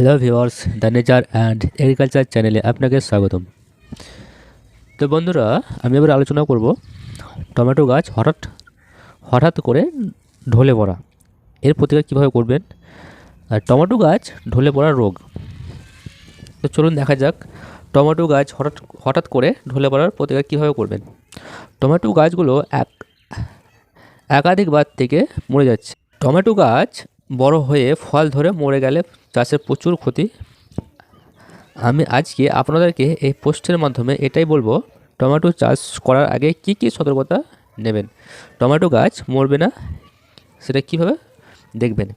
Hello viewers the nature and agriculture চ্যানেলে আপনাকে স্বাগতম। তো বন্ধুরা, আমি এবার আলোচনা করব টমেটো গাছ হঠাৎ হঠাৎ করে ঢলে পড়া। এর প্রতিকার কীভাবে করবেন? আর টমেটো গাছ ঢলে পড়ার রোগ। তো চলুন দেখা যাক, টমেটো গাছ হঠাৎ হঠাৎ করে ঢলে পড়ার প্রতিকার কীভাবে করবেন। টমেটো গাছগুলো এক, একাধিকবার থেকে মরে যাচ্ছে। টমেটো গাছ বড় হয়ে ফল ধরে মরে গেলে চাষের প্রচুর ক্ষতি। আমি আজকে আপনাদেরকে এই পোস্টের মাধ্যমে এটাই বলব, টমেটো চাষ করার আগে কি কি সতর্কতা নেবেন? টমেটো গাছ মরবে না? সেটা কীভাবে দেখবেন?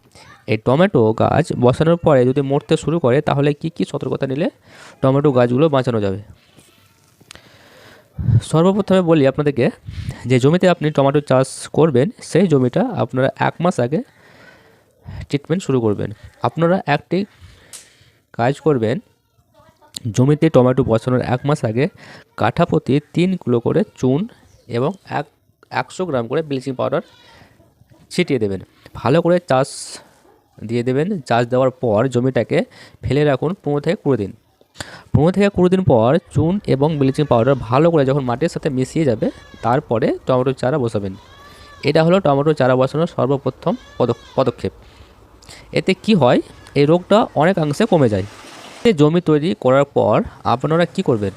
এই টমেটো গাছ বসানোর পরে যদি মরতে শুরু করে, তাহলে কি কি সতর্কতা নিলে টমেটো গাছগুলো বাঁচানো যাবে? সর্বপ্রথমে বলি আপনাদেরকে, যে জমিতে আপনি টমেটো চাষ করবেন, সেই জমিটা আপনারা এক মাস আগে ট্রিটমেন্ট শুরু করবেন। আপনারা একটি কাজ করবেন, জমিতে টমেটো বসানোর এক মাস আগে কাঠা প্রতি তিন কিলো করে চুন এবং এক, একশো গ্রাম করে ব্লিচিং পাউডার ছিটিয়ে দেবেন। ভালো করে চাষ দিয়ে দেবেন। চাষ দেওয়ার পর জমিটাকে ফেলে রাখুন পনেরো থেকে কুড়ি দিন। পনেরো থেকে কুড়ি দিন পর চুন এবং ব্লিচিং পাউডার ভালো করে যখন মাটির সাথে মিশিয়ে যাবে, তারপরে টমেটো চারা বসাবেন। এটা হলো টমেটো চারা বসানোর সর্বপ্রথম পদক- পদক্ষেপ। এতে কি হয়? এই রোগটা অনেকাংশে কমে যায়। জমি তৈরি করার পর আপনারা কি করবেন?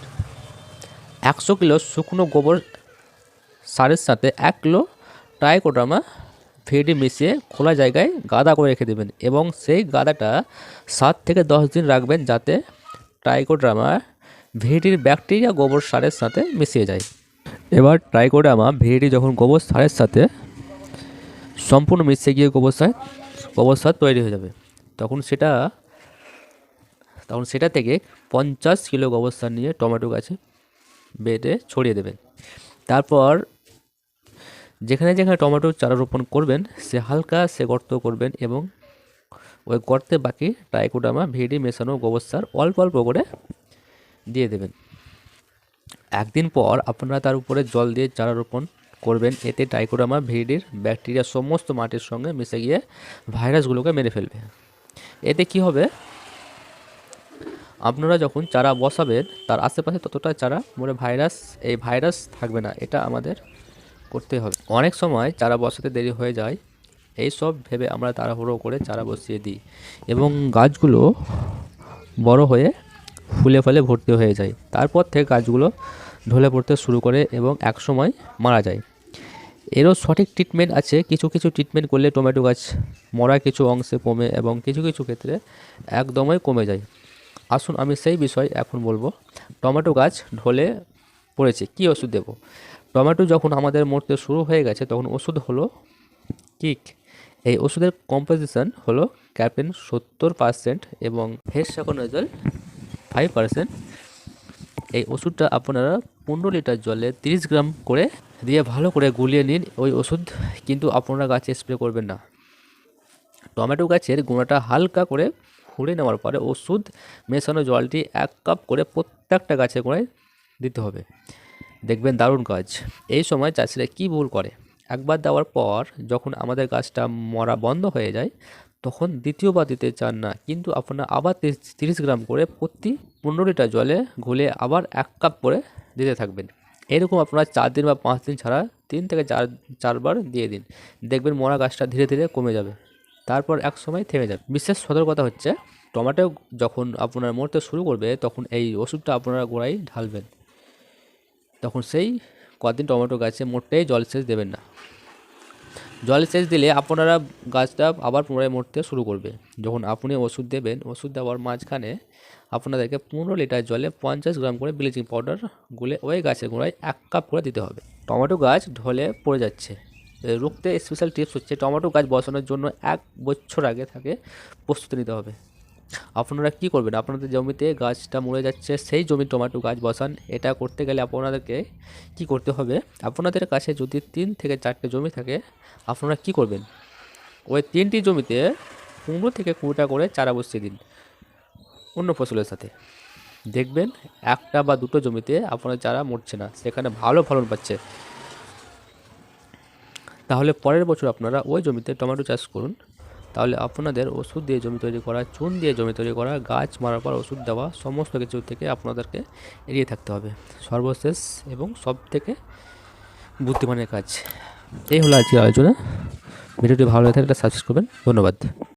একশো কিলো শুকনো গোবর সারের সাথে এক কিলো ট্রাইকোডামা ফেডি মিশিয়ে খোলা জায়গায় গাদা করে রেখে দেবেন এবং সেই গাদাটা সাত থেকে দশ দিন রাখবেন যাতে ট্রাইকোড্রামা ভেডির ব্যাকটেরিয়া গোবর সারের সাথে মিশিয়ে যায়। এবার ট্রাইকোডামা ভেডি যখন গোবর সারের সাথে সম্পূর্ণ মিশে গিয়ে গোবর সার সার তৈরি হয়ে যাবে। তখন সেটা তখন সেটা থেকে পঞ্চাশ কিলো সার নিয়ে টমেটো গাছে বেডে ছড়িয়ে দেবেন। তারপর যেখানে যেখানে টমেটো চারা রোপণ করবেন, সে হালকা সে গর্ত করবেন এবং ওই গর্তে বাকি ট্রাইকোডামা, ভেডি, মেশানো গোবর সার অল্প অল্প করে দিয়ে দেবেন। একদিন পর আপনারা তার উপরে জল দিয়ে চারা রোপণ করবেন। এতে টাইকোডামা ভিডির ব্যাকটেরিয়া সমস্ত মাটির সঙ্গে মিশে গিয়ে ভাইরাসগুলোকে মেরে ফেলবে। এতে কি হবে? আপনারা যখন চারা বসাবেন, তার আশেপাশে ততটা চারা মনে ভাইরাস, এই ভাইরাস থাকবে না। এটা আমাদের করতে হবে। অনেক সময় চারা বসাতে দেরি হয়ে যায়। এই সব ভেবে আমরা তাড়াহুড়ো করে চারা বসিয়ে দিই এবং গাছগুলো বড় হয়ে ফুলে ফলে ভর্তি হয়ে যায়। তারপর থেকে গাছগুলো ঢলে পড়তে শুরু করে এবং একসময় মারা যায়। এরও সঠিক ট্রিটমেন্ট আছে। কিছু কিছু ট্রিটমেন্ট করলে টমেটো গাছ মরা কিছু অংশে কমে এবং কিছু কিছু ক্ষেত্রে একদমই কমে যায়। আসুন আমি সেই বিষয় এখন বলব। টমেটো গাছ ঢলে পড়েছে, কী ওষুধ দেবো? টমেটো যখন আমাদের মরতে শুরু হয়ে গেছে, তখন ওষুধ হলো কিক এই ওষুধের কম্পোজিশন হলো ক্যাপেন সত্তর পার্সেন্ট এবং হেসাকোনাজল ফাইভ পার্সেন্ট এই ওষুধটা আপনারা পনেরো লিটার জলে তিরিশ গ্রাম করে দিয়ে ভালো করে গুলিয়ে নিন ওই ওষুধ, কিন্তু আপনারা গাছে স্প্রে করবেন না। টমেটো গাছের গোড়াটা হালকা করে ফুঁড়ে নেওয়ার পরে ওষুধ মেশানো জলটি এক কাপ করে প্রত্যেকটা গাছের গোড়ায় দিতে হবে। দেখবেন দারুণ কাজ। এই সময় চাষিরা কী ভুল করে? একবার দেওয়ার পর যখন আমাদের গাছটা মরা বন্ধ হয়ে যায়, তখন দ্বিতীয়বার দিতে চান না, কিন্তু আপনারা আবার তিরিশ গ্রাম করে প্রতি পনেরো লিটার জলে ঘুলে আবার এক কাপ করে দিতে থাকবেন। এরকম আপনারা চার দিন বা পাঁচ দিন ছাড়া তিন থেকে চার, চারবার দিয়ে দিন। দেখবেন মরা গাছটা ধীরে ধীরে কমে যাবে। তারপর এক সময় থেমে যাবে। বিশেষ সতর্কতা হচ্ছে, টমেটো যখন আপনার মরতে শুরু করবে, তখন এই ওষুধটা আপনারা গোড়ায় ঢালবেন। তখন সেই কদিন টমেটো গাছে মোটেই জলসেচ দেবেন না। জলসেচ দিলে আপনারা গাছটা আবার পুনরায় মরতে শুরু করবে। যখন আপনি ওষুধ দেবেন, ওষুধ দেওয়ার মাঝখানে আপনাদেরকে পনেরো লিটার জলে পঞ্চাশ গ্রাম করে ব্লিচিং পাউডার গুলে ওই গাছের গোড়ায় এক কাপ করে দিতে হবে। টমেটো গাছ ঢলে পড়ে যাচ্ছে। রুখতে স্পেশাল টিপস হচ্ছে, টমেটো গাছ বসানোর জন্য এক বছর আগে থাকে প্রস্তুতি নিতে হবে। আপনারা কি করবেন? আপনাদের জমিতে গাছটা মরে যাচ্ছে, সেই জমি টমেটো গাছ বসান। এটা করতে গেলে আপনাদেরকে কি করতে হবে? আপনাদের কাছে যদি তিন থেকে চারটে জমি থাকে, আপনারা কি করবেন? ওই তিনটি জমিতে পনেরো থেকে কুড়িটা করে চারা বসিয়ে দিন অন্য ফসলের সাথে। দেখবেন একটা বা দুটো জমিতে আপনার চারা মরছে না, সেখানে ভালো ফলন পাচ্ছে। তাহলে পরের বছর আপনারা ওই জমিতে টমেটো চাষ করুন। তাহলে আপনাদের ওষুধ দিয়ে জমি তৈরি করা, চুন দিয়ে জমি তৈরি করা, গাছ মারার পর ওষুধ দেওয়া, সমস্ত কিছু থেকে আপনাদেরকে এড়িয়ে থাকতে হবে। সর্বশেষ এবং সব থেকে বুদ্ধিমানের কাজ। এই হলো আজকের আলোচনা ভিডিওটি ভালো লাগে থাকলে সাবস্ক্রাইব করবেন। ধন্যবাদ।